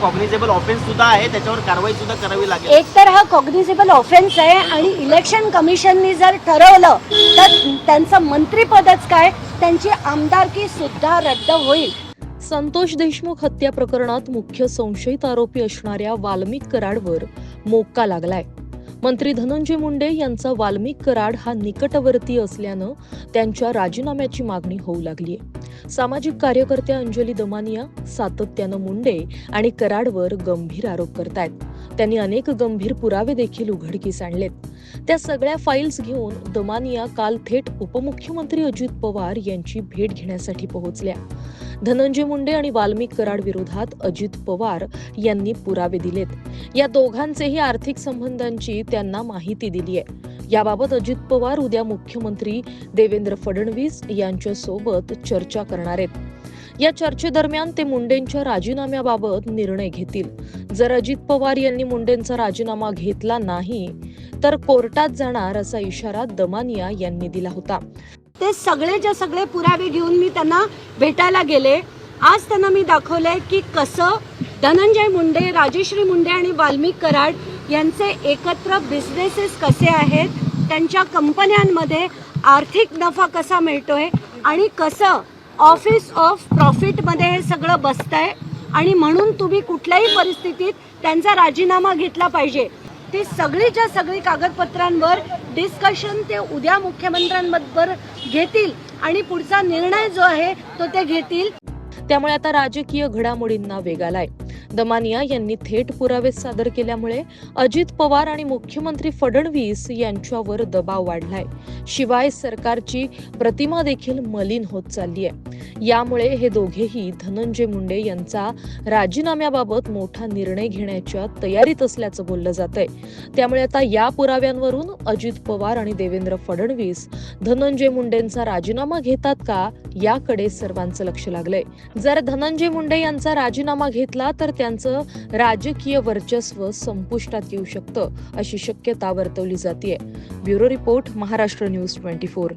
कॉग्निझेबल offence सुद्धा आहे त्याच्यावर कारवाई सुद्धा करावी लागेल. एक तर हा कॉग्निझेबल ऑफेन्स आहे आणि इलेक्शन कमिशननी जर ठरवलं तर त्यांचं मंत्रीपदच काय? त्यांची आमदारकी सुद्धा रद्द होईल. संतोष देशमुख हत्या प्रकरणात मुख्य संशयित आरोपी असणाऱ्या वाल्मिक कराडवर मोक्का लागलाय. मंत्री धनंजय मुंडे यांचा वाल्मिक कराड हा निकटवर्ती असल्यानं त्यांच्या राजीनाम्याची मागणी होऊ लागलीय. सामाजिक कार्यकर्त्या अंजली दमानिया सातत्यानं मुंडे आणि कराडवर गंभीर आरोप करतायत. त्यांनी अनेक गंभीर पुरावे देखील उघडकीस आणलेत. त्या सगळ्या फाईल्स घेऊन दमानिया काल थेट उपमुख्यमंत्री अजित पवार यांची भेट घेण्यासाठी पोहोचल्या. धनंजय मुंडे आणि वाल्मिक कराड विरोधात अजित पवार यांनी पुरावे दिलेत. या दोघांचेही आर्थिक संबंधांची त्यांना माहिती दिली आहे याबाबत अजित पवार उद्या मुख्यमंत्री देवेंद्र फडणवीस यांच्या सोबत चर्चा करणार आहेत. या चर्चेदरम्यान ते मुंडेंच्या राजीनाम्याबाबत निर्णय घेतील. जर अजित पवार यांनी मुंडेंचा राजीनामा घेतला नाही तर कोर्टात जाणार असा इशारा दमानिया यांनी दिला होता. ते सगळेचे सगळे पुरावे घेऊन मी त्यांना भेटायला गेले. आज त्यांना मी दाखवलंय की कसं धनंजय मुंडे राजेश्री मुंडे आणि वाल्मिक कराड यांचे एकत्र बिझनेसेस कसे आहेत त्यांच्या कंपन्यांमध्ये आर्थिक नफा कसा मिळतोय आणि कसं ऑफिस ऑफ प्रॉफिटमध्ये हे सगळं बसतंय आणि म्हणून तुम्ही कुठल्याही परिस्थितीत त्यांचा राजीनामा घेतला पाहिजे. ती सगळीच्या सगळी कागदपत्रांवर डिस्कशन ते उद्या मुख्यमंत्र्यांबरोबर घेतील आणि पुढचा निर्णय जो आहे तो ते घेतील. त्यामुळे आता राजकीय घडामोडींना वेग आलाय. दमानिया यांनी थेट पुरावे सादर केल्यामुळे अजित पवार आणि मुख्यमंत्री फडणवीस यांच्यावर दबाव वाढलाय. शिवाय सरकारची प्रतिमा देखील मलिन होत चालली आहे यामुळे हे दोघेही धनंजय मुंडे यांचा राजीनाम्याबाबत मोठा निर्णय घेण्याच्या तयारीत असल्याचं बोललं जात आहे त्यामुळे आता या पुराव्यांवरून अजित पवार आणि देवेंद्र फडणवीस धनंजय मुंडेंचा राजीनामा घेतात का याकडे सर्वांचं लक्ष लागलंय. जर धनंजय मुंडे यांचा राजीनामा घेतला तर त्यांचं राजकीय वर्चस्व संपुष्टात येऊ शकतं अशी शक्यता वर्तवली जाते bureau report Maharashtra news twenty four.